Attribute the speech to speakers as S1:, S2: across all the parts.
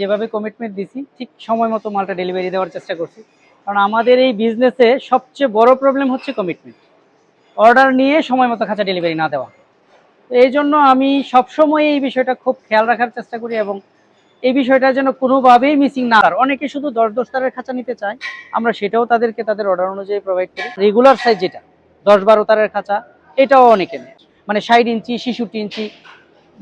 S1: যেভাবে কমিটমেন্ট দিছি, ঠিক সময় মতো মালটা ডেলিভারি দেওয়ার চেষ্টা করছি। কারণ আমাদের এই বিজনেসে সবচেয়ে বড় প্রবলেম হচ্ছে কমিটমেন্ট অর্ডার নিয়ে সময় মতো খাঁচা ডেলিভারি না দেওয়া। এই জন্য আমি সবসময় এই বিষয়টা খুব খেয়াল রাখার চেষ্টা করি এবং এই বিষয়টা যেন কোনোভাবেই মিসিং না আর অনেকে শুধু দশ দশ তারের খাঁচা নিতে চায়। আমরা সেটাও তাদেরকে তাদের অর্ডার অনুযায়ী প্রোভাইড করি। রেগুলার সাইজ যেটা, দশ বারো তারের খাঁচা, এটাও অনেকে নেয়। মানে ষাট ইঞ্চি, ছেষট্টি ইঞ্চি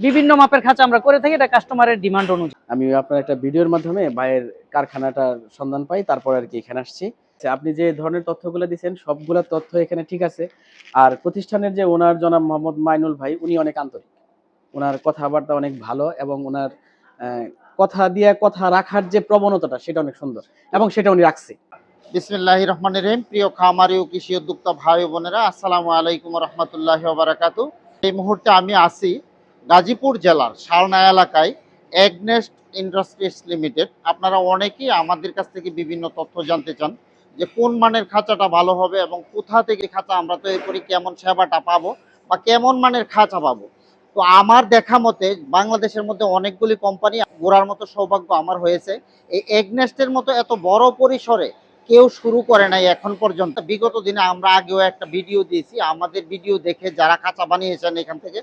S1: বিভিন্ন মাপের খাঁচা আমরা করে থাকি এটা কাস্টমারের ডিমান্ড অনুযায়ী।
S2: আমি আপনার একটা ভিডিওর মাধ্যমে ভাইয়ের কারখানাটার সন্ধান পাই তারপর আর কি এখানে আসছি। আচ্ছা, আপনি যে ধরনের তথ্যগুলো দিচ্ছেন সবগুলা তথ্য এখানে ঠিক আছে। আর প্রতিষ্ঠানের যে ওনার জনাব মোহাম্মদ মাইনুল ভাই উনি অনেক আন্তরিক। ওনার কথাবার্তা অনেক ভালো এবং ওনার কথা দিয়ে কথা রাখার যে প্রবণতাটা সেটা অনেক সুন্দর এবং সেটা উনি রাখছে।
S3: বিসমিল্লাহ রহমান রহিম। প্রিয় খামারি ও কৃষি উদ্যোক্তা ভাই বোনেরা আসসালামু আলাইকুম রহমতুল্লাহ বারাকাতু এই মুহূর্তে আমি আছি গাজীপুর জেলার শালনা এলাকায় এগনেস্ট ইন্ডাস্ট্রিজ লিমিটেড আপনারা অনেকেই আমাদের কাছ থেকে বিভিন্ন তথ্য জানতে চান যে কোন মানের খাঁচাটা ভালো হবে এবং কোথা থেকে খাঁচা আমরা তৈরি করি, কেমন সেবাটা পাবো বা কেমন মানের খাঁচা পাবো। তো আমার দেখা মতে বাংলাদেশের মধ্যে অনেকগুলি কোম্পানি গোড়ার মতো সৌভাগ্য আমার হয়েছে। এই এগনেস্টের মতো এত বড় পরিসরে কেউ শুরু করে নাই এখন পর্যন্ত। বিগত দিনে আমরা আগেও একটা ভিডিও দিয়েছি, আমাদের ভিডিও দেখে যারা খাঁচা বানিয়েছেন এখান থেকে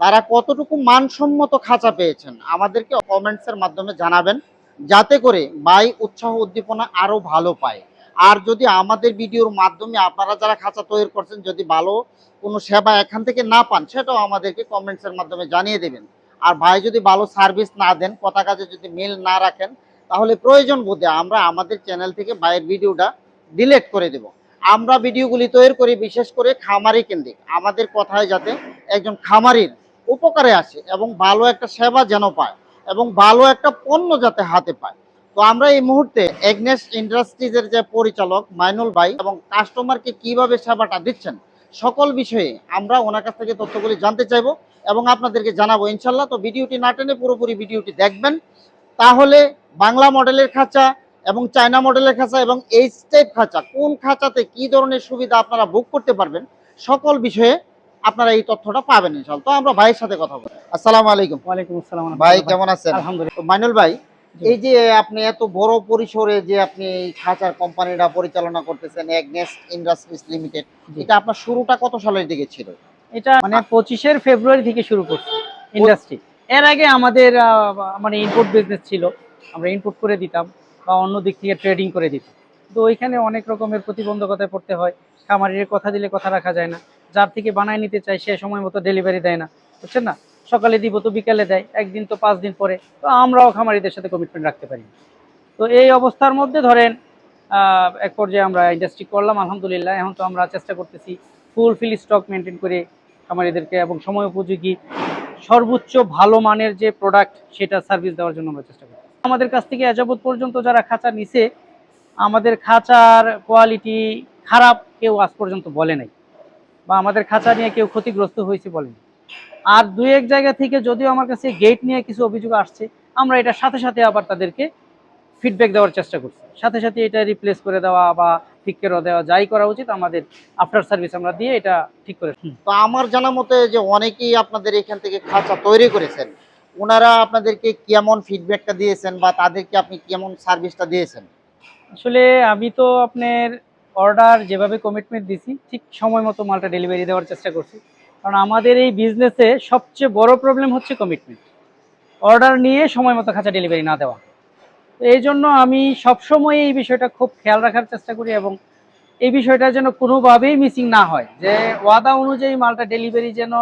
S3: তারা কতটুকু মানসম্মত খাঁচা পেয়েছেন, আমাদেরকে কমেন্টসের মাধ্যমে জানাবেন, যাতে করে বাই উৎসাহ উদ্দীপনা আরও ভালো পায়। আর যদি আমাদের ভিডিওর মাধ্যমে আপনারা যারা খাঁচা তৈরি করছেন, যদি ভালো কোনো সেবা এখান থেকে না পান, সেটাও আমাদেরকে কমেন্টসের মাধ্যমে জানিয়ে দেবেন। আর ভাই যদি ভালো সার্ভিস না দেন, কথা কাজে যদি মিল না রাখেন, তাহলে প্রয়োজন বোধে আমরা আমাদের চ্যানেল থেকে ভাইয়ের ভিডিওটা ডিলিট করে দেব। আমরা ভিডিওগুলি তৈরি করি বিশেষ করে খামারি কেন্দ্রিক। আমাদের কথায় যাতে একজন খামারির উপকারে আসে এবং ভালো একটা সেবা যেন পায় এবং ভালো একটা পণ্য যাতে হাতে পায়। তো আমরা এই মুহূর্তে এগনেস ইন্ডাস্ট্রিজের যে পরিচালক মাইনুল ভাই এবং কাস্টমারকে কীভাবে সেবাটা দিচ্ছেন, সকল বিষয়ে আমরা ওনার কাছ থেকে তথ্যগুলি জানতে চাইব এবং আপনাদেরকে জানাব ইনশাল্লাহ। তো ভিডিওটি না টেনে পুরোপুরি ভিডিওটি দেখবেন। তাহলে বাংলা মডেলের খাঁচা এবং চায়না মডেলের খাঁচা এবং এইচ টাইপ খাঁচা, কোন খাঁচাতে কি ধরনের সুবিধা আপনারা বুক করতে পারবেন, সকল বিষয়ে আপনারা এই তথ্যটা পাবেন ইনশাল্লাহ তো আমরা ভাইয়ের সাথে কথা বলব আসসালামু আলাইকুম।
S1: ওয়ালাইকুম আসসালাম
S3: ভাই কেমন আছেন?
S1: আলহামদুলিল্লাহ।
S3: মাইনুল ভাই এই যে আপনি এত বড় পরিসরে যে আপনি খাঁচার কোম্পানিটা পরিচালনা করতেছেন এগনেস ইন্ডাস্ট্রিজ লিমিটেড এটা আপনার শুরুটা কত সালের দিকে ছিল?
S1: এটা মানে পঁচিশের ফেব্রুয়ারি থেকে শুরু করছি ইন্ডাস্ট্রি। এর আগে আমাদের মানে ইনপুট বিজনেস ছিল আমরা ইনপুট করে দিতাম বা অন্য দিক থেকে ট্রেডিং করে দিতাম। তো ওইখানে অনেক রকমের প্রতিবন্ধকতায় পড়তে হয় খামারির কথা দিলে কথা রাখা যায় না। যার থেকে বানায় নিতে চাই সে সময় মতো ডেলিভারি দেয় না। বুঝছেন না? সকালে দিব তো বিকালে দেয়, একদিন তো পাঁচ দিন পরে। তো আমরাও খামারিদের সাথে কমিটমেন্ট রাখতে পারি। তো এই অবস্থার মধ্যে ধরেন এক পর্যায়ে আমরা ইন্ডাস্ট্রি করলাম, আলহামদুলিল্লাহ। এখন তো আমরা চেষ্টা করতেছি ফুল ফিল স্টক মেনটেন করে খামারিদেরকে এবং সময় উপযোগী, সর্বোচ্চ ভালো মানের যে প্রোডাক্ট সেটা সার্ভিস দেওয়ার জন্য আমরা চেষ্টা করি আমাদের কাছ থেকে এযাবৎ পর্যন্ত যারা খাঁচা নিছে, আমাদের খাঁচার কোয়ালিটি খারাপ কেউ আজ পর্যন্ত বলে নাই। বা আমাদের খাঁচা নিয়ে কেউ ক্ষতিগ্রস্ত হয়েছে বলেনি আর দুই এক জায়গা থেকে যদিও আমার কাছে গেট নিয়ে কিছু অভিযোগ আসছে আমরা এটার সাথে সাথে আবার তাদেরকে ফিডব্যাক দেওয়ার চেষ্টা করছি। সাথে সাথে এটা রিপ্লেস করে দেওয়া বা ঠিক করে দেওয়া যাই করা উচিত আমাদের আফটার সার্ভিস আমরা দিয়ে এটা ঠিক করে
S3: তো আমার জানা মতে যে অনেকেই আপনাদের এখান থেকে খাঁচা তৈরি করেছেন ওনারা আপনাদেরকে কেমন ফিডব্যাকটা দিয়েছেন বা তাদেরকে আপনি কেমন সার্ভিসটা দিয়েছেন?
S1: আসলে আমি তো আপনার অর্ডার যেভাবে কমিটমেন্ট দিছি, ঠিক সময় মতো মালটা ডেলিভারি দেওয়ার চেষ্টা করছি। কারণ আমাদের এই বিজনেসে সবচেয়ে বড় প্রবলেম হচ্ছে কমিটমেন্ট অর্ডার নিয়ে সময় মতো খাঁচা ডেলিভারি না দেওয়া। এই জন্য আমি সবসময় এই বিষয়টা খুব খেয়াল রাখার চেষ্টা করি এবং এই বিষয়টা যেন কোনোভাবেই মিসিং না হয়। যে ওয়াদা অনুযায়ী মালটা ডেলিভারি যেন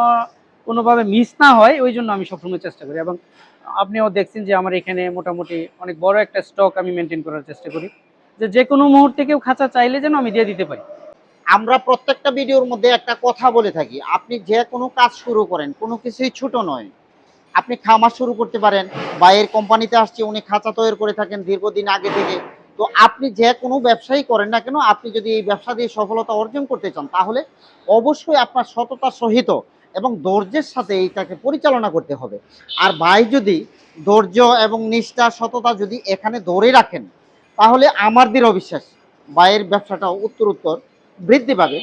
S1: কোনোভাবে মিস না হয়, ওই জন্য আমি সবসময় চেষ্টা করি। এবং আপনিও দেখছেন যে আমার এখানে মোটামুটি অনেক বড় একটা স্টক আমি মেনটেন করার চেষ্টা করি। যে যে কোনো মুহূর্তে কেউ খাঁচা চাইলে যেন আমি দিয়ে দিতে পারি।
S3: আমরা প্রত্যেকটা ভিডিওর মধ্যে একটা কথা বলে থাকি, আপনি যে কোনো কাজ শুরু করেন, কোনো কিছুই ছোট নয়। আপনি খামার শুরু করতে পারেন বা এর কোম্পানিতে আসছে, উনি খাঁচা তৈরি করে থাকেন দীর্ঘদিন আগে থেকে। তো আপনি যে কোনো ব্যবসায়ী করেন না কেন, আপনি যদি এই ব্যবসা দিয়ে সফলতা অর্জন করতে চান, তাহলে অবশ্যই আপনার সততার সহিত এবং ধৈর্যের সাথে এইটাকে পরিচালনা করতে হবে। আর ভাই যদি ধৈর্য এবং নিষ্ঠা, সততা যদি এখানে ধরে রাখেন তাহলে আমার দৃঢ় বিশ্বাস ভাইয়ের ব্যবসাটা উত্তর উত্তর বৃদ্ধি পাবে।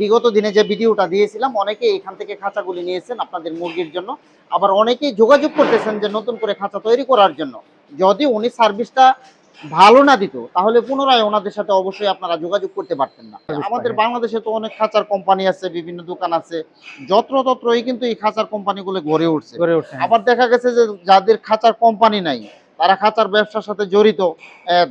S3: বিগত দিনে যে ভিডিওটা দিয়েছিলাম অনেকেই এখান থেকে খাঁচাগুলি নিয়েছেন আপনাদের মুরগির জন্য। আবার অনেকেই যোগাযোগ করতেছেন যে নতুন করে খাঁচা তৈরি করার জন্য। যদি উনি সার্ভিসটা ভালো না দিত তাহলে পুনরায় ওনাদের সাথে অবশ্যই আপনারা যোগাযোগ করতে পারতেন না। আমাদের বাংলাদেশে তো অনেক খাঁচার কোম্পানি আছে বিভিন্ন দোকান আছে। যত্রতত্রই কিন্তু এই খাঁচার কোম্পানিগুলো গড়ে উঠছে।
S1: গড়ে উঠছে
S3: আবার দেখা গেছে যে যাদের খাঁচার কোম্পানি নাই তারা খাঁচার ব্যবসার সাথে জড়িত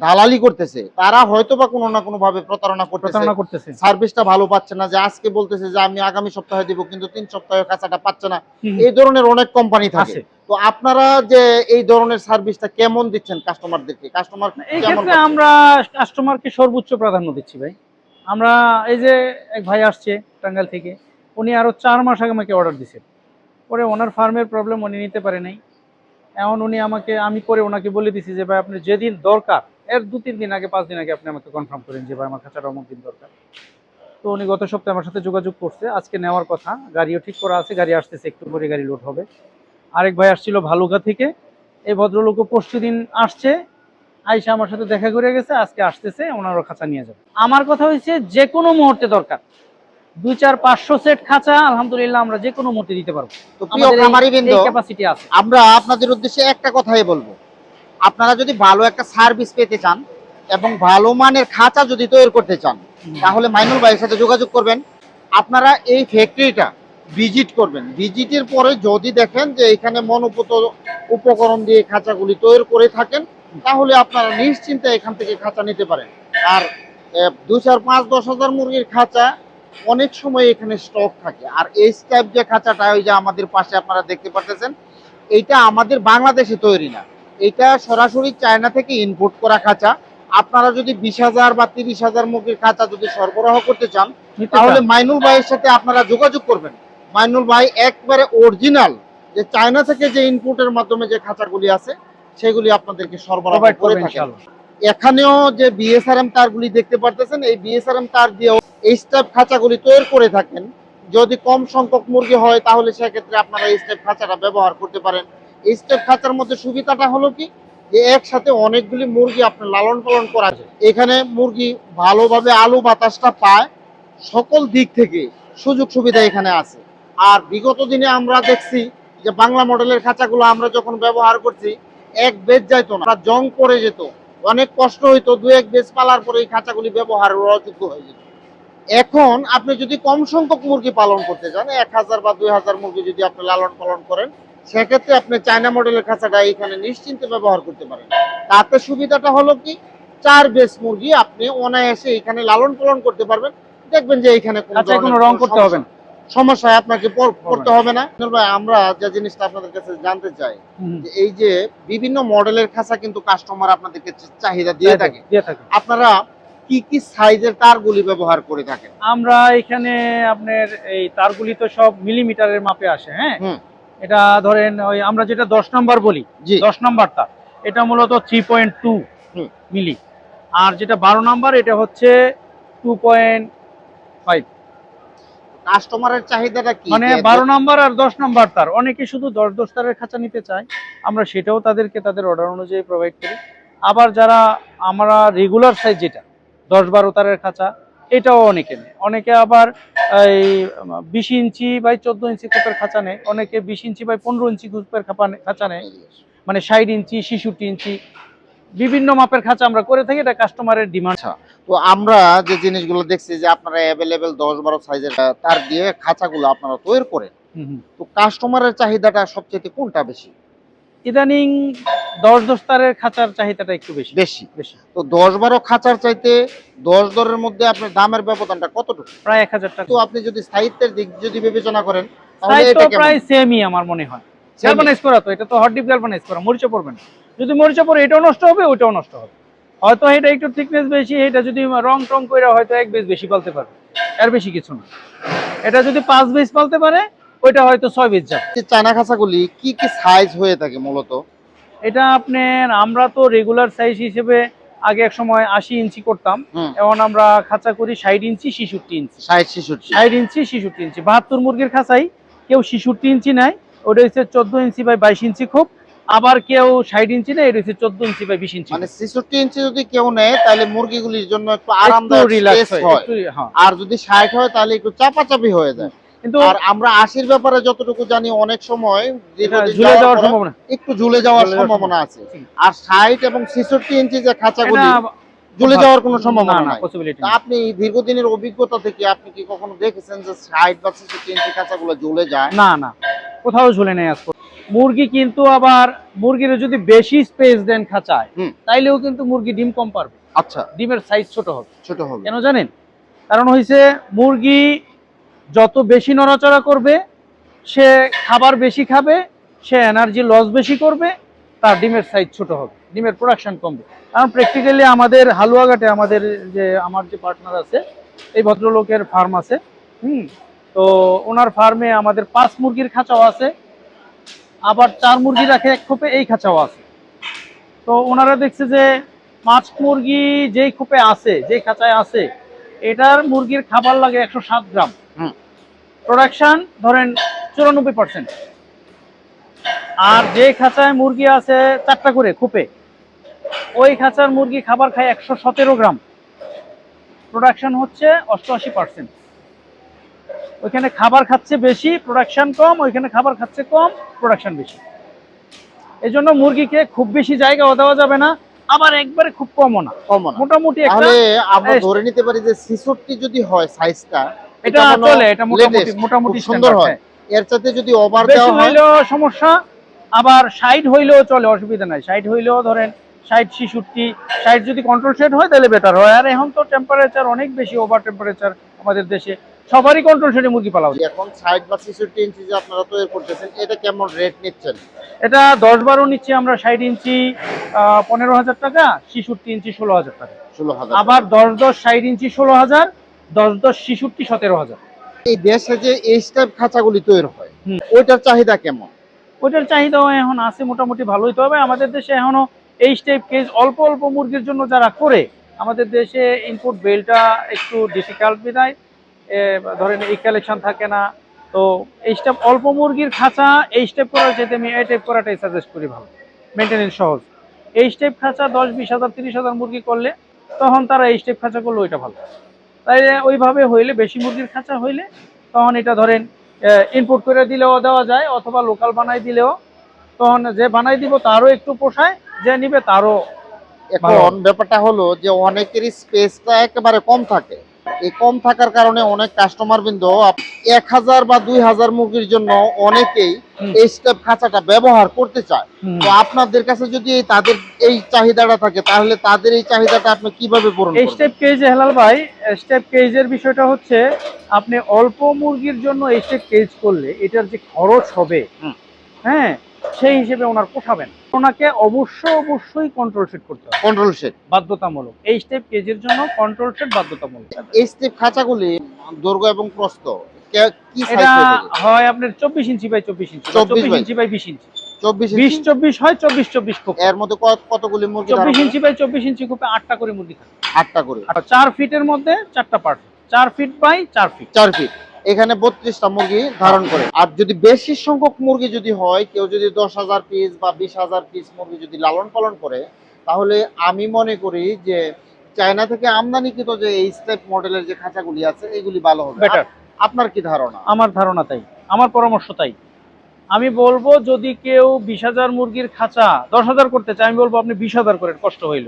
S3: দালালি করতেছে। তারা হয়তো বা কোনো না কোনো ভাবে প্রতারণা করতেছে।
S1: প্রতারণা করতেছে।
S3: সার্ভিসটা ভালো পাচ্ছে না যে আজকে বলতেছে যে আমি আগামী সপ্তাহে দিব কিন্তু তিন সপ্তাহে খাঁচাটা পাচ্ছে না। এই ধরনের অনেক কোম্পানি থাকে। তো আপনারা যে এই ধরনের সার্ভিসটা কেমন দিচ্ছেন কাস্টমারদেরকে কাস্টমার
S1: আমরা কাস্টমারকে সর্বোচ্চ প্রাধান্য দিচ্ছি ভাই। আমরা এই যে এক ভাই আসছে টাঙ্গাইল থেকে উনি আরও চার মাস আগে আমাকে অর্ডার দিয়েছেন পরে ওনার ফার্মের প্রবলেম উনি নিতে পারে নাই। এমন উনি আমাকে, আমি করে ওনাকে বলে দিছি যে, ভাই, আপনি যেদিন দরকার, এর দু, তিন দিন আগে, পাঁচ দিন আগে আপনি আমাকে কনফার্ম করেন যে, ভাই, আমার খাঁচাটা অমুক দিন দরকার। তো উনি গত সপ্তাহে আমার সাথে যোগাযোগ করছে, আজকে নেওয়ার কথা, গাড়িও ঠিক করা আছে, গাড়ি আসতেছে, একটু পরে গাড়ি লোড হবে। আরেক ভাই আসছিল ভালুকা থেকে, এই ভদ্রলোকও পরশু দিন আসছে, আইসা আমার সাথে দেখা করে গেছে, আজকে আসতেছে, ওনারও খাঁচা নিয়ে যাবে। আমার কথা হয়েছে যে কোনো মুহূর্তে দরকার। দুই চার পাঁচশো সেট খাঁচা আলহামদুলিল্লাহ আমরা যে কোনো মুহূর্তে দিতে পারব।
S3: তো প্রিয় খামারি
S1: ক্যাপাসিটি আছে।
S3: আমরা আপনাদের উদ্দেশ্যে একটা কথাই বলব। আপনারা যদি ভালো একটা সার্ভিস পেতে চান এবং ভালো মানের খাঁচা যদি তৈরি করতে চান তাহলে মাইনুল ভাইয়ের সাথে যোগাযোগ করবেন। আপনারা এই ফ্যাক্টরিটা ভিজিট করবেন। ভিজিটের পরে যদি দেখেন যে এখানে মনোপুত উপকরণ দিয়ে খাঁচাগুলি তৈরি করে থাকেন তাহলে আপনারা নিশ্চিন্তে এখান থেকে খাঁচা নিতে পারেন। আর দু চার পাঁচ দশ হাজার মুরগির খাঁচা অনেক সময় এখানে স্টক থাকে। আর এই টাইপ যে খাঁচাটা ওই যে আমাদের পাশে আপনারা দেখতে পাচ্ছেন এইটা আমাদের বাংলাদেশে তৈরি না। এটা সরাসরি চায়না থেকে ইনপুট করা খাঁচা। আপনারা যদি বিশ হাজার বা তিরিশ হাজার মুরগির খাঁচা যদি সরবরাহ করতে চান তাহলে মাইনুল ভাইয়ের সাথে আপনারা যোগাযোগ করবেন। মাইনুল ভাই একবারে অরিজিনাল যে চায়না থেকে যে ইনপুটের মাধ্যমে যে খাঁচাগুলি আছে সেগুলি আপনাদেরকে সরবরাহ করে থাকেন। এখানেও যে বিএসআরএম তারগুলি দেখতে পারতেছেন এই বিএসআরএম তার দিয়েও এই স্টেপ খাঁচাগুলি তৈরি করে থাকেন। যদি কম সংখ্যক মুরগি হয়, তাহলে সেক্ষেত্রে আপনারা এই স্টেপ খাঁচাটা ব্যবহার করতে পারেন। এই স্টেপ খাঁচার মধ্যে সুবিধাটা হলো কি? যে একসাথে অনেকগুলি মুরগি আপনার লালন পালন করা যায়। এখানে মুরগি ভালোভাবে আলু বাতাসটা পায় সকল দিক থেকে। সুযোগ সুবিধা এখানে আছে। আর বিগত দিনে আমরা দেখছি যে বাংলা মডেলের খাঁচাগুলো আমরা যখন ব্যবহার করছি, এক বেজ যাইতো না। জং পড়ে যেত। অনেক কষ্ট হইতো দু এক বেজ পালার পরে এই খাঁচাগুলি ব্যবহারের অযোগ্য হয়ে যেত। এখন আপনি যদি কম সংখ্যক মুরগি পালন করতে চান এক হাজার বা দুই হাজার মুরগি যদি আপনি লালন পালন করেন সেক্ষেত্রে আপনি চায়না মডেলের খাঁচাটা এখানে নিশ্চিন্তে ব্যবহার করতে পারেন। তাতে সুবিধাটা হলো কি? চার বেস মুরগি আপনি অনায়াসে এখানে লালন পালন করতে পারবেন। দেখবেন যে এখানে কোনো
S1: আচ্ছা রং করতে হবে না?
S3: সমস্যায় আপনাকে পড়তে হবে না। ভাই, আমরা যে জিনিসটা আপনাদের কাছে জানতে চাই যে এই যে বিভিন্ন মডেলের খাঁচা কিন্তু কাস্টমার আপনাদেরকে চাহিদা দিয়ে থাকে। আপনারা কি কি সাইজের তারগুলি ব্যবহার করে থাকেন?
S1: আমরা এখানে আপনার এই তারগুলি তো সব মিলিমিটারের মাপে আসে হ্যাঁ? এটা ধরেন ওই আমরা যেটা দশ নাম্বার বলি দশ নাম্বারটা এটা মূলত থ্রি পয়েন্ট টু। মিলি। আর যেটা বারো নাম্বার এটা হচ্ছে টু পয়েন্ট
S3: কাস্টমারের চাহিদাটা কি?
S1: মানে বারো নাম্বার আর দশ নাম্বার তার অনেকে শুধু দশ দশ তারের খাঁচা নিতে চায় আমরা সেটাও তাদেরকে তাদের অর্ডার অনুযায়ী প্রোভাইড করি। আবার যারা আমরা রেগুলার সাইজ যেটা দশ বারো তারের খাঁচা এটাও অনেকে নেয়। অনেকে আবার এই বিশ ইঞ্চি বাই চোদ্দ ইঞ্চি কোপের খাঁচা নেয় অনেকে বিশ ইঞ্চি বাই পনেরো ইঞ্চি কোপের খাপা নে- খাঁচা নেয়। মানে ষাট ইঞ্চি ছেষট্টি ইঞ্চি বিভিন্ন মাপের খাঁচা আমরা করে থাকি এটা কাস্টমারের ডিমান্ড
S3: তো আমরা যে জিনিসগুলো দেখছি যে আপনারা অ্যাভেলেবেল দশ বারো সাইজের তার দিয়ে খাঁচাগুলো আপনারা তৈরি করেন তো কাস্টমারের চাহিদাটা সবচেয়ে কোনটা বেশি?
S1: ইদানিং দশ দশ তারের খাঁচার চাহিদাটা একটু বেশি।
S3: বেশি।
S1: বেশি।
S3: তো দশ বারো খাঁচার চাইতে দশ দরের মধ্যে আপনার দামের ব্যবধানটা কতটুকু?
S1: প্রায় এক হাজার টাকা।
S3: তো আপনি যদি স্থায়িত্বের দিক যদি বিবেচনা করেন তাহলে এটা
S1: প্রায় সেমই আমার মনে হয়।
S3: Same-ই?
S1: গ্যালভানাইজ করা তো এটা তো হট ডিপ গ্যালভানাইজ করা মরিচা পড়বে না। যদি মরিচা পড়ে এটাও নষ্ট হবে ওইটাও নষ্ট হবে। হয়তো এটা একটু থিকনেস বেশি এটা যদি রং টং করে হয়তো এক বেশ বেশি পালতে পারবে এর বেশি কিছু না। এটা যদি পাঁচ বেশ পালতে পারে ওইটা হয়তো ছয় বেশ যাবে।
S3: চায়না খাঁচাগুলি কি কি সাইজ হয়ে থাকে মূলত?
S1: এটা আপনার আমরা তো রেগুলার সাইজ হিসেবে আগে এক সময় আশি ইঞ্চি করতাম এখন আমরা খাঁচা করি ষাট ইঞ্চি ছেষট্টি ইঞ্চি।
S3: ষাট
S1: ইঞ্চি ছেষট্টি ইঞ্চি। বাহাত্তর মুরগির খাঁচাই কেউ ছেষট্টি ইঞ্চি নেয় ওটা হচ্ছে চোদ্দ ইঞ্চি বাই বাইশ ইঞ্চি খুব। আবার কেউ ষাট ইঞ্চি নেয় এটা হচ্ছে চোদ্দ ইঞ্চি বাই বিশ ইঞ্চি
S3: মানে ছেষট্টি ইঞ্চি যদি কেউ নেয় তাহলে মুরগিগুলির জন্য একটু আরামদায়ক
S1: হ্যাঁ।
S3: আর যদি ষাট হয় তাহলে একটু চাপাচাপি হয়ে যায়।
S1: কিন্তু
S3: আর আমরা আশির ব্যাপারে যতটুকু জানি অনেক সময়
S1: ঝুলে যাওয়ার সম্ভাবনা।
S3: একটু ঝুলে যাওয়ার সম্ভাবনা আছে। আর ষাট এবং ছেষট্টি ইঞ্চি যে খাঁচাগুলি ঝুলে যাওয়ার কোনো সম্ভাবনা নাই। আপনি দীর্ঘদিনের অভিজ্ঞতা থেকে আপনি কি কখনো দেখেছেন যে ষাট বা ছেষট্টি ইঞ্চি খাঁচাগুলো ঝুলে যায়?
S1: না না কোথাও ঝুলে নেই আজ পর্যন্ত। মুরগি কিন্তু আবার মুরগির যদি বেশি স্পেস দেন খাঁচায়। তাইলেও কিন্তু মুরগি ডিম কম পারবে।
S3: আচ্ছা।
S1: ডিমের সাইজ ছোট হবে।
S3: ছোট হবে।
S1: কেন জানেন? কারণ হয়েছে মুরগি যত বেশি নড়াচড়া করবে, সে খাবার বেশি খাবে, সে এনার্জি লস বেশি করবে, তার ডিমের সাইজ ছোট হবে, ডিমের প্রোডাকশন কমবে। কারণ প্র্যাকটিক্যালি আমাদের হালুয়াঘাটে আমাদের যে, আমার যে পার্টনার আছে, এই ভদ্রলোকের ফার্ম আছে, হুম? তো ওনার ফার্মে আমাদের পাঁচ মুরগির খাঁচাও আছে, আবার চার মুরগি রাখে এক খোপে, এই খাঁচাও আছে। তো ওনারা দেখছে যে, পাঁচ মুরগি যেই খোপে আছে, যেই খাঁচায় আছে, এটার মুরগির খাবার লাগে একশো সাত গ্রাম। প্রোডাকশন ধরেন চুরানব্বই পার্সেন্ট আর যে খাঁচায় মুরগি আছে চারটা করে খোপে। ওই খাঁচার মুরগি খাবার খায় একশো সতেরো গ্রাম। প্রোডাকশন হচ্ছে অষ্টআশি পার্সেন্ট ওইখানে খাবার খাচ্ছে বেশি প্রোডাকশন কম ওইখানে খাবার খাচ্ছে কম প্রোডাকশন বেশি। এই জন্য মুরগিকে খুব বেশি জায়গাও দেওয়া যাবে না আবার একবারে খুব কমও না।
S3: কমন
S1: মোটামুটি
S3: আমরা ধরে নিতে পারি যে ছেষট্টি যদি হয় সাইজটা
S1: এটা চলে এটা মোটামুটি মোটামুটি
S3: সুন্দর হয়।
S1: হ্যাঁ।
S3: এর চাইতে যদি ওভার দেওয়া হয়
S1: সমস্যা আবার সাইড হইলেও চলে অসুবিধা নাই। সাইড হইলেও ধরেন ষাট ছিষট্টি যদি কন্ট্রোল সেট হয় তাহলে বেটার হয়। আর এখন তো টেম্পারেচার অনেক বেশি ওভার টেম্পারেচার আমাদের দেশে। সবারই কন্ট্রোল সেটে মুরগি পালা উচিত।
S3: এখন ষাট বা ছেষট্টি ইঞ্চি যে আপনারা তৈরি করতেছেন এটা কেমন রেট নিচ্ছেন?
S1: এটা দশ বারো নিচ্ছি আমরা ষাট ইঞ্চি পনেরো হাজার টাকা ছিষট্টি ইঞ্চি ষোলো হাজার টাকা।
S3: ষোলো হাজার
S1: আবার দশ দশ ষাট ইঞ্চি ষোলো হাজার দশ দশ ছিষট্টি সতেরো হাজার।
S3: এই দেশে যে এই টাইপ খাঁচাগুলি তৈরি হয়। ওইটার চাহিদা কেমন?
S1: ওইটার চাহিদাও এখন আছে মোটামুটি ভালোই তবে আমাদের দেশে এখনও এই টাইপ কেস অল্প অল্প মুরগির জন্য যারা করে আমাদের দেশে ইনপুট বেলটা একটু ডিফিকাল্ট বিদায় ধরেন এই কালেকশন থাকে না তো এই স্টেপ অল্প মুরগির খাঁচা এই স্টেপ করার চাইতে আমি এই টাইপ করাটাই সাজেস্ট করি ভালো মেনটেনেন্স সহজ। এই স্টেপ খাঁচা দশ বিশ হাজার তিরিশ হাজার মুরগি করলে তখন তারা এই স্টেপ খাঁচা করলে ওইটা ভালো। ওইভাবে হইলে বেশি মুরগির খাঁচা হইলে তখন এটা ধরেন ইনপুট করে দিলেও দেওয়া যায় অথবা লোকাল বানাই দিলেও তখন যে বানাই দিব তারও একটু পোষায় যে নিবে তারও
S3: এখন ব্যাপারটা হলো যে অনেকেরই স্পেসটা একেবারে কম থাকে। এই কম থাকার কারণে অনেক কাস্টমার বিন্দু এক হাজার বা দুই হাজার মুরগির জন্য অনেকেই এই স্টেপ খাঁচাটা ব্যবহার করতে চায়। তো আপনাদের কাছে যদি তাদের এই চাহিদাটা থাকে তাহলে তাদের এই চাহিদাটা আপনি কীভাবে পূরণ
S1: এই স্টেপ কেজে হেলাল ভাই স্টেপ কেজের বিষয়টা হচ্ছে আপনি অল্প মুরগির জন্য এই স্টেপ কেজ করলে এটার যে খরচ হবে। হ্যাঁ সেই হিসেবে ওনার পোষাবেন। ওনাকে অবশ্যই অবশ্যই কন্ট্রোল সেট করতে হবে।
S3: কন্ট্রোল সেট
S1: বাধ্যতামূলক। এই স্টেপ কেজের জন্য কন্ট্রোল সেট বাধ্যতামূলক।
S3: এই স্টেপ খাঁচাগুলি দৈর্ঘ্য এবং প্রস্থ
S1: এটা হয় আপনার চব্বিশ ইঞ্চি বাই চব্বিশ ইঞ্চি। চব্বিশ ইঞ্চি বাই বিশ ইঞ্চি।
S3: চব্বিশ
S1: বিশ চব্বিশ হয় চব্বিশ চব্বিশ
S3: এর মধ্যে কতগুলি মুরগি
S1: চব্বিশ ইঞ্চি বাই চব্বিশ ইঞ্চি খুপে আটটা করে মুরগি থাকে।
S3: আটটা করে।
S1: চার ফিটের মধ্যে চারটা পার্ট চার ফিট বাই চার ফিট
S3: চার ফিট এখানে বত্রিশটা মুরগি ধারণ করে। আর যদি বেশি সংখ্যক মুরগি যদি হয় কেউ যদি দশ হাজার পিস বা বিশ হাজার পিস মুরগি যদি লালন পালন করে তাহলে আমি মনে করি যে চায়না থেকে আমদানিকৃত যে এই স্টেপ মডেলের যে খাঁচাগুলি আছে এগুলি ভালো হবে।
S1: বেটার
S3: আপনার কি ধারণা?
S1: আমার ধারণা তাই। আমার পরামর্শ তাই। আমি বলব যদি কেউ বিশ হাজার মুরগির খাঁচা দশ হাজার করতে চায় আমি বলব আপনি বিশ হাজার করেন কষ্ট হইল।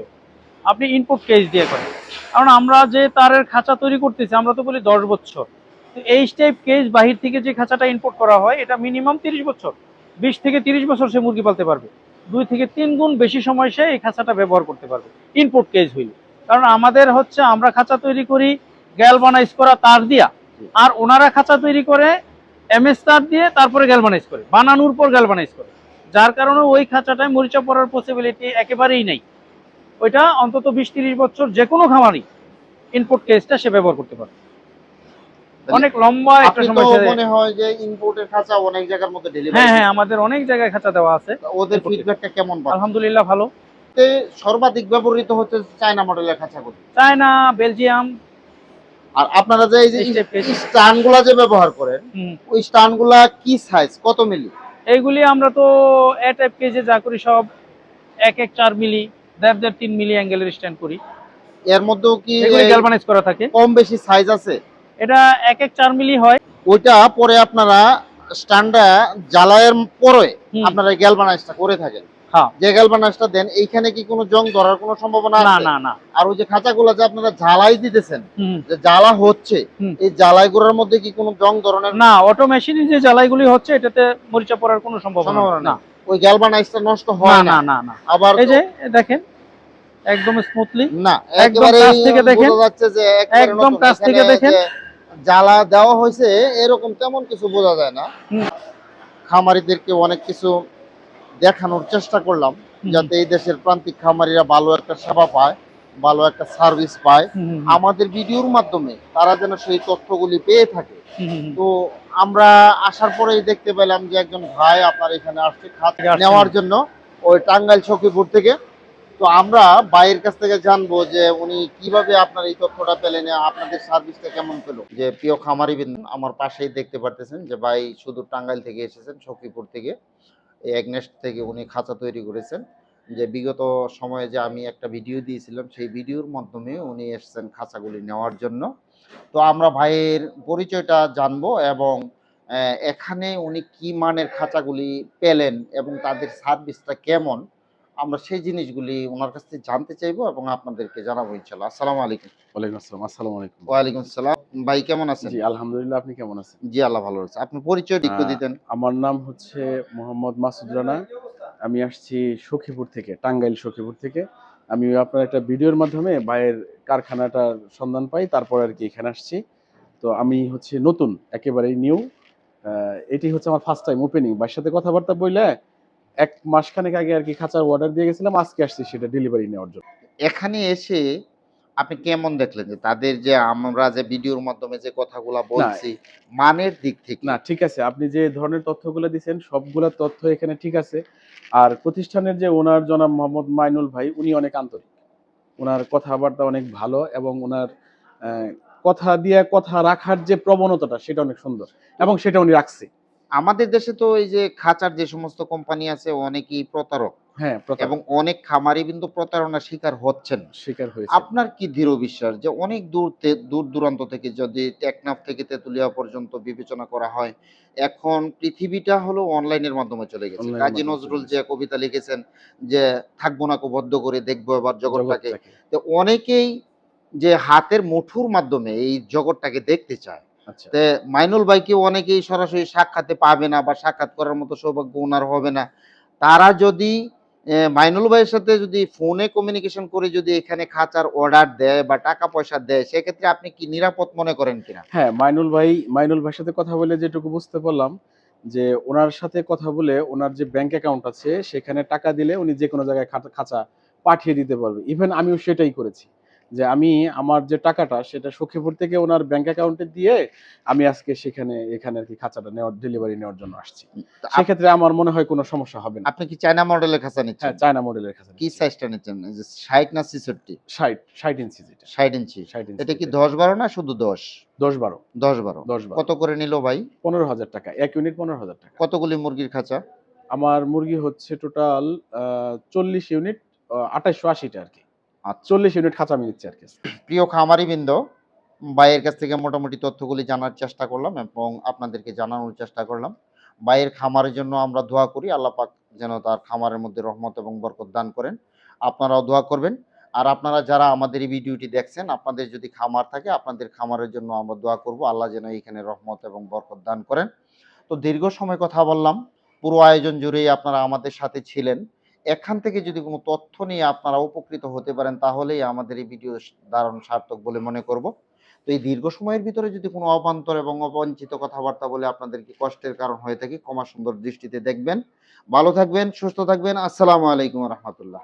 S1: আপনি ইনপুট কেস দিয়ে করেন। কারণ আমরা যে তারের খাঁচা তৈরি করতেছি আমরা তো বলি দশ বছর। এই টাইপ কেজ বাহির থেকে যে খাঁচাটা ইনপুট করা হয়, এটা মিনিমাম তিরিশ বছর। বিশ থেকে তিরিশ বছর সে মুরগি পালতে পারবে। দুই থেকে তিন গুণ বেশি সময় সে এই খাঁচাটা ব্যবহার করতে পারবে হইলে। কারণ আমাদের হচ্ছে, আমরা খাঁচা তৈরি করি গ্যালবানাইজ করা তার দিয়া, আর ওনারা খাঁচা তৈরি করে এমএস তার দিয়ে তারপরে গ্যালবানাইজ করে, বানানোর পর গ্যালবানাইজ করে। যার কারণে ওই খাঁচাটায় মরিচা পড়ার পসিবিলিটি একেবারেই নাই। ওইটা অন্তত বিশ তিরিশ বছর যে কোনো খামারই ইনপুট কেসটা সে ব্যবহার করতে পারে অনেক লম্বা একটা
S3: আপনি তো
S1: সময় সে-
S3: মনে হয় যে ইনপোর্টের খাঁচা অনেক জায়গার মধ্যে
S1: হ্যাঁ
S3: ডেলিভারি
S1: হ্যাঁ আমাদের অনেক জায়গায় খাঁচা দেওয়া আছে।
S3: ওদের ফিডব্যাকটা কেমন
S1: আলহামদুলিল্লাহ ভালো।
S3: তে সর্বাধিক ব্যবহৃত হচ্ছে চায়না মডেলের খাঁচাগুলি।
S1: China Belgium.
S3: আর আপনারা যে এই যে স্টানগুলা যে ব্যবহার করেন ওই স্টানগুলা কি সাইজ কত মিলি
S1: এইগুলি আমরা তো এ টাইপ কেজে যা করি সব এক এক চার মিলি দেড় দেড় তিন মিলি অ্যাঙ্গেলের স্ট্যান্ড করি।
S3: এর মধ্যেও কি
S1: গ্যালভানাইজ করা থাকে।
S3: কম বেশি সাইজ আছে?
S1: এটা এক এক চার মিলি হয়
S3: ওইটা পরে আপনারা স্ট্যান্ডা জ্বালায়ের পরে। আপনারা গ্যালভানাইজটা করে থাকেন
S1: হ্যাঁ।
S3: যে দেন এইখানে কি কোনো জং ধরার কোনো সম্ভাবনা
S1: না না না
S3: আর ওই যে খাঁচাগুলো যে আপনারা জ্বালাই দিতেছেন যে জ্বালা হচ্ছে
S1: হুম।
S3: এই জ্বালাইগুলোর মধ্যে কি কোনো জং ধরনের
S1: না অটো মেশিনে যে জ্বালাইগুলি হচ্ছে এটাতে মরিচা পড়ার কোনো সম্ভাবনা না
S3: ওই নষ্ট হয়
S1: না
S3: না
S1: না
S3: আবার
S1: এই যে দেখেন একদম স্মুথলি
S3: না
S1: একদম
S3: একেবারে
S1: কাছ থেকে দেখেন।
S3: যাচ্ছে যে
S1: একদম কাছ থেকে দেখেন।
S3: জ্বালা দেওয়া হয়েছে এরকম তেমন কিছু বোঝা যায় না। খামারিদেরকে অনেক কিছু দেখানোর চেষ্টা করলাম যাতে এই দেশের প্রান্তিক খামারিরা ভালো একটা সেবা পায় ভালো একটা সার্ভিস পায়। আমাদের ভিডিওর মাধ্যমে তারা যেন সেই তথ্যগুলি পেয়ে থাকে। তো আমরা আসার পরেই দেখতে পেলাম যে একজন ভাই আপনার এখানে আসছে খাত নেওয়ার জন্য ওই টাঙ্গাইল সখীপুর থেকে। তো আমরা ভাইয়ের কাছ থেকে জানব যে উনি কীভাবে আপনার এই তথ্যটা পেলেন, আপনাদের সার্ভিসটা কেমন পেল? যে প্রিয় খামারি আমার পাশেই দেখতে পারতেছেন যে ভাই শুধু টাঙ্গাইল থেকে এসেছেন, সখীপুর থেকে। এই একনেস্ট থেকে উনি খাঁচা তৈরি করেছেন। যে বিগত সময়ে যে আমি একটা ভিডিও দিয়েছিলাম, সেই ভিডিওর মাধ্যমে উনি এসেছেন খাঁচাগুলি নেওয়ার জন্য। তো আমরা ভাইয়ের পরিচয়টা জানব এবং এখানে উনি কি মানের খাঁচাগুলি পেলেন এবং তাদের সার্ভিসটা কেমন? আমরা সেই জিনিসগুলি ওনার কাছ থেকে জানতে চাইব এবং আপনাদেরকে জানাব ইনশাল্লাহ আসসালামু আলাইকুম।
S2: ওয়ালাইকুম আসসালাম আসসালামু আলাইকুম।
S3: ওয়ালাইকুম আসসালাম। ভাই কেমন আছেন?
S2: জি আলহামদুলিল্লাহ আপনি কেমন আছেন?
S3: জি আল্লাহ ভালো আছে আপনি পরিচয় একটু দিতেন।
S2: আমার নাম হচ্ছে মোহাম্মদ মাসুদ রানা। আমি আসছি সখীপুর থেকে টাঙ্গাইল সখীপুর থেকে। আমি আপনার একটা ভিডিওর মাধ্যমে ভাইয়ের কারখানাটার সন্ধান পাই তারপর আর কি এখানে আসছি। তো আমি হচ্ছে নতুন একেবারেই নিউ এটি হচ্ছে আমার ফার্স্ট টাইম ওপেনিং ভাইয়ের সাথে কথাবার্তা বললে এক মাসখানেক আগে আর কি খাঁচার অর্ডার দিয়ে গেছিলাম আজকে আসছি সেটা ডেলিভারি নেওয়ার জন্য।
S3: এখানে এসে আপনি কেমন দেখলেন যে তাদের যে আমরা যে ভিডিওর মাধ্যমে যে কথাগুলো বলছি মানের দিক থেকে?
S2: না ঠিক আছে। আপনি যে ধরনের তথ্যগুলো দিচ্ছেন সবগুলা তথ্য এখানে ঠিক আছে। আর প্রতিষ্ঠানের যে ওনার জনাব মোহাম্মদ মাইনুল ভাই উনি অনেক আন্তরিক। ওনার কথাবার্তা অনেক ভালো এবং ওনার কথা দিয়ে কথা রাখার যে প্রবণতাটা সেটা অনেক সুন্দর এবং সেটা উনি রাখছে।
S3: আমাদের দেশে তো এই যে খাঁচার যে সমস্ত কোম্পানি আছে অনেকেই প্রতারক।
S2: হ্যাঁ
S3: এবং অনেক খামারি কিন্তু প্রতারণার শিকার হচ্ছেন।
S2: স্বীকার হয়েছে
S3: আপনার কি দৃঢ় বিশ্বাস যে অনেক দূর দূর দূরান্ত থেকে যদি টেকনাফ থেকে তেতুলিয়া পর্যন্ত বিবেচনা করা হয় এখন পৃথিবীটা হলো অনলাইনের মাধ্যমে চলে গেছে। কাজী নজরুল যে কবিতা লিখেছেন যে থাকব না কো বদ্ধ করে দেখব এবার জগৎটাকে। তো অনেকেই যে হাতের মুঠুর মাধ্যমে এই জগৎটাকে দেখতে চায় মাইনুল ভাইকে অনেকেই সরাসরি সাক্ষাতে পাবে না বা সাক্ষাৎ করার মতো সৌভাগ্য ওনার হবে না। তারা যদি মাইনুল ভাইয়ের সাথে যদি ফোনে কমিউনিকেশন করে যদি এখানে খাঁচার অর্ডার দেয় বা টাকা পয়সা দেয় সেক্ষেত্রে আপনি কি নিরাপদ মনে করেন কিনা?
S2: হ্যাঁ মাইনুল ভাই মাইনুল ভাইয়ের সাথে কথা বলে যেটুকু বুঝতে পারলাম যে ওনার সাথে কথা বলে ওনার যে ব্যাংক অ্যাকাউন্ট আছে সেখানে টাকা দিলে উনি যে কোনো জায়গায় খাঁচা পাঠিয়ে দিতে পারবে। ইভেন আমিও সেটাই করেছি। যে আমি আমার যে টাকাটা সেটা সখীপুর থেকে ওনার ব্যাংক অ্যাকাউন্টে দিয়ে আমি আজকে সেখানে এখানে আর কি খাঁচাটা নেওয়ার ডেলিভারি নেওয়ার জন্য আসছি। সেক্ষেত্রে আমার মনে হয় কোনো সমস্যা হবে না।
S3: আপনি কি চায়না মডেলের খাঁচা
S2: হ্যাঁ চায়না মডেলের খাঁচা
S3: কি সাইজটা নিচ্ছেন? যে ষাট না ছিষট্টি?
S2: ষাট ষাট ইঞ্চি যেটা।
S3: ষাট ইঞ্চি
S2: ষাট ইঞ্চি
S3: এটা কি দশ বারো না শুধু দশ?
S2: দশ বারো।
S3: দশ বারো।
S2: দশ বারো।
S3: কত করে নিল ভাই?
S2: পনেরো হাজার টাকা। এক ইউনিট পনেরো হাজার টাকা।
S3: কতগুলি মুরগির খাঁচা?
S2: আমার মুরগি হচ্ছে টোটাল চল্লিশ ইউনিট আঠাশশো আশিটা আর কি। চল্লিশ ইউনিট খাঁচা আমি আর কি।
S3: প্রিয় খামারি বৃন্দ ভাইয়ের কাছ থেকে মোটামুটি তথ্যগুলি জানার চেষ্টা করলাম এবং আপনাদেরকে জানানোর চেষ্টা করলাম। ভাইয়ের খামারের জন্য আমরা দোয়া করি, আল্লাহ পাক যেন তার খামারের মধ্যে রহমত এবং বরকত দান করেন। আপনারাও দোয়া করবেন। আর আপনারা যারা আমাদের এই ভিডিওটি দেখছেন, আপনাদের যদি খামার থাকে, আপনাদের খামারের জন্য আমরা দোয়া করব, আল্লাহ যেন এইখানে রহমত এবং বরকত দান করেন। তো দীর্ঘ সময় কথা বললাম, পুরো আয়োজন জুড়েই আপনারা আমাদের সাথে ছিলেন। এখান থেকে যদি কোনো তথ্য নিয়ে আপনারা উপকৃত হতে পারেন, তাহলেই আমাদের এই ভিডিও দারুণ সার্থক বলে মনে করব। তো এই দীর্ঘ সময়ের ভিতরে যদি কোনো অবান্তর এবং অবাঞ্ছিত কথাবার্তা বলে আপনাদেরকে কষ্টের কারণ হয়ে থাকে, ক্ষমা সুন্দর দৃষ্টিতে দেখবেন। ভালো থাকবেন, সুস্থ থাকবেন। আসসালামু আলাইকুম রহমতুল্লাহ।